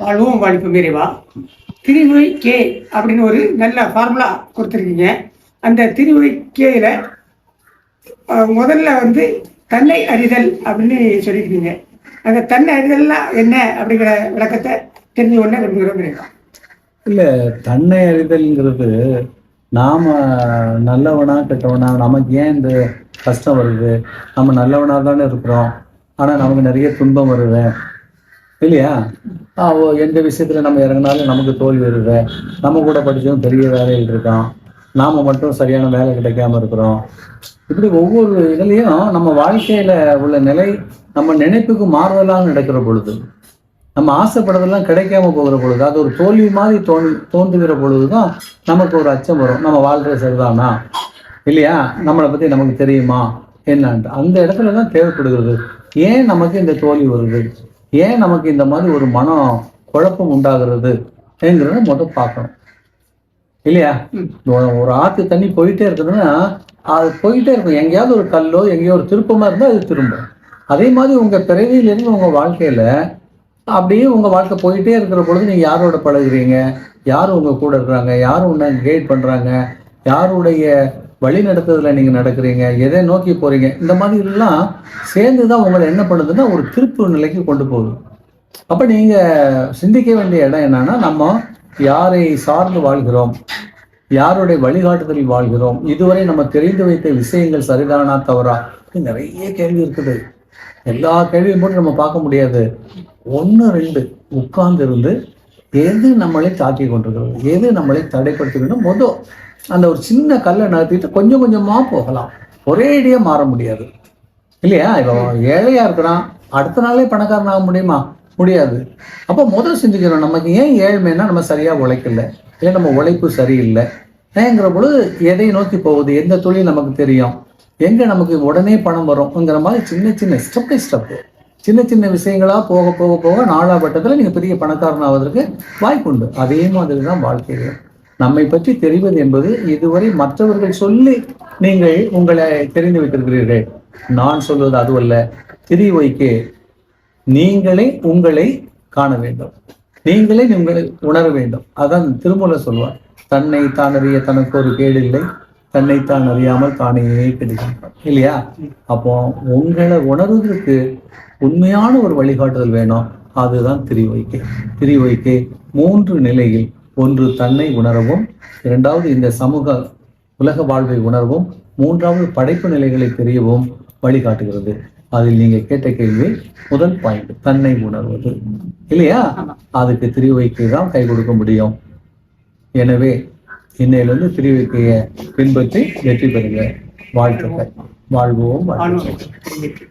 வாழ்வும் வாழ்ப்பு இறைவா. திருவை கே அப்படின்னு ஒரு நல்ல ஃபார்முலா கொடுத்துருக்கீங்க. அந்த திருவை கேல முதல்ல வந்து தன்னை அறிதல் அப்படின்னு சொல்லியிருக்கீங்க. அந்த தன்னை அறிதல்னா என்ன அப்படிங்கிற விளக்கத்தை தெரிஞ்சு கொள்ள விரும்புகிறோம் இல்ல தன்னை அறிதல்ங்கிறது நாம நல்லவனா கெட்டவனா நமக்கு ஏன் இந்த கஷ்டம் வருது? நம்ம நல்லவனா தானே இருக்கிறோம். ஆனா நமக்கு நிறைய துன்பம் வருது. இல்லையா? ஓ எந்த விஷயத்துல நம்ம இறங்கினாலும் நமக்கு தோல்வி வருது. நம்ம கூட படிச்சதும் பெரிய வேலையில் இருக்கான். நாம மட்டும் சரியான வேலை கிடைக்காம இருக்கிறோம். இப்படி ஒவ்வொரு இதுலயும் நம்ம வாழ்க்கையில உள்ள நிலை நம்ம நினைப்புக்கு மாறுதலாக நடக்கிற பொழுது நம்ம ஆசைப்படுறதெல்லாம் கிடைக்காம போகிற பொழுது அது ஒரு தோல்வி மாதிரி தோன் தோன்றுகிற பொழுதுதான் நமக்கு ஒரு அச்சம் வரும். நம்ம வாழ்கிற சரிதானா? இல்லையா? நம்மளை பத்தி நமக்கு தெரியுமா? என்னான்ட்டு. அந்த இடத்துல தான் தேவைப்படுகிறது. ஏன் நமக்கு இந்த தோல்வி வருது? ஏன் நமக்கு இந்த மாதிரி ஒரு மனம் குழப்பம் உண்டாகிறது என்கிறத மட்டும் பார்க்கணும். இல்லையா. ஒரு- ஆத்து தண்ணி போயிட்டே இருக்குதுன்னா அது போயிட்டே இருக்கும். எங்கேயாவது ஒரு கல்லோ எங்கேயோ ஒரு திருப்பமா இருந்தால் அது திரும்பும். அதே மாதிரி உங்க பிறவியிலிருந்து உங்க வாழ்க்கையில அப்படியே உங்க வாழ்க்கை போயிட்டே இருக்கிற பொழுது நீங்க யாரோட பழகுறீங்க? யார் உங்க கூட இருக்கிறாங்க? யார் உன்னை கைட் பண்றாங்க? யாருடைய வழி நடத்துறதுல நீங்க நடக்கிறீங்க எதை நோக்கி போறீங்க இந்த மாதிரி எல்லாம் சேர்ந்து தான் உங்களை என்ன பண்ணுதுன்னா ஒரு திருப்பு நிலைக்கு கொண்டு போகுது. அப்ப நீங்க சிந்திக்க வேண்டிய இடம் என்னன்னா நம்ம யாரை சார்ந்து வாழ்கிறோம் யாருடைய வழிகாட்டுதலில் வாழ்கிறோம் இதுவரை நம்ம தெரிந்து வைத்த விஷயங்கள் சரிதானா தவறா நிறைய கேள்வி இருக்குது. எல்லா கேள்வியும் போட்டு நம்ம பார்க்க முடியாது. ஒன்று ரெண்டு உட்கார்ந்து இருந்து எது நம்மளை தாக்கி கொண்டிருக்கிறது எது நம்மளை தடைப்படுத்துகிறது மொதல் அந்த ஒரு சின்ன கல்லை நகர்த்திட்டு கொஞ்சம் கொஞ்சமா போகலாம். ஒரேடியா மாற முடியாது. இல்லையா? இப்போ ஏழையா இருக்கிறான். அடுத்த நாளே பணக்காரன் ஆக முடியுமா? முடியாது. அப்போ முதல் சிந்திக்கிறோம் நமக்கு ஏன் ஏழ்மைன்னா நம்ம சரியா உழைக்கல? இல்லை நம்ம உழைப்பு சரியில்லை. ஏங்கிற பொழுது எதை நோக்கி போகுது? எந்த தொழில் நமக்கு தெரியும்? எங்க நமக்கு உடனே பணம் வரும்ங்கிற மாதிரி சின்ன சின்ன ஸ்டெப் பை ஸ்டெப் சின்ன சின்ன விஷயங்களா போக போக போக நாளாபட்டத்தில் நீங்கள் பெரிய பணக்காரன் ஆவதற்கு வாய்ப்புண்டு அதே மாதிரி தான் வாழ்க்கையில் நம்மை பற்றி தெரிவது என்பது இதுவரை மற்றவர்கள் சொல்லி நீங்கள் உங்களை தெரிந்து வைத்திருக்கிறீர்கள். நான் சொல்வது அதுவல்ல. திரி வைக்கே நீங்களே உங்களை காண வேண்டும். நீங்களே உங்களை உணர வேண்டும். அதான் திருமூல சொல்வார். தன்னை தான் அறிய தனக்கு ஒரு கேடு இல்லை. தன்னை தான் அறியாமல் தானே கிடைக்கின்றான் இல்லையா? அப்போ உங்களை உணர்வதற்கு உண்மையான ஒரு வழிகாட்டுதல் வேணும். அதுதான் திரிவைக்கை திரிவைக்கை மூன்று நிலையில் ஒன்று தன்னை உணரவும் இரண்டாவது இந்த சமூக உலக வாழ்வை உணரவும் மூன்றாவது படைப்பு நிலைகளை தெரியவும் வழிகாட்டுகிறது. அதில் நீங்க கேட்ட கேள்வி முதல் பாயிண்ட் தன்னை உணர்வது. இல்லையா. அதுக்கு திருவைக்கை தான் கை கொடுக்க முடியும். எனவே இன்னையிலிருந்து திருவைக்கையை பின்பற்றி வெற்றி பெறுங்க. வாழ்த்துக்கள். வாழ்வோம் வாழ்வோம். வாழ்வு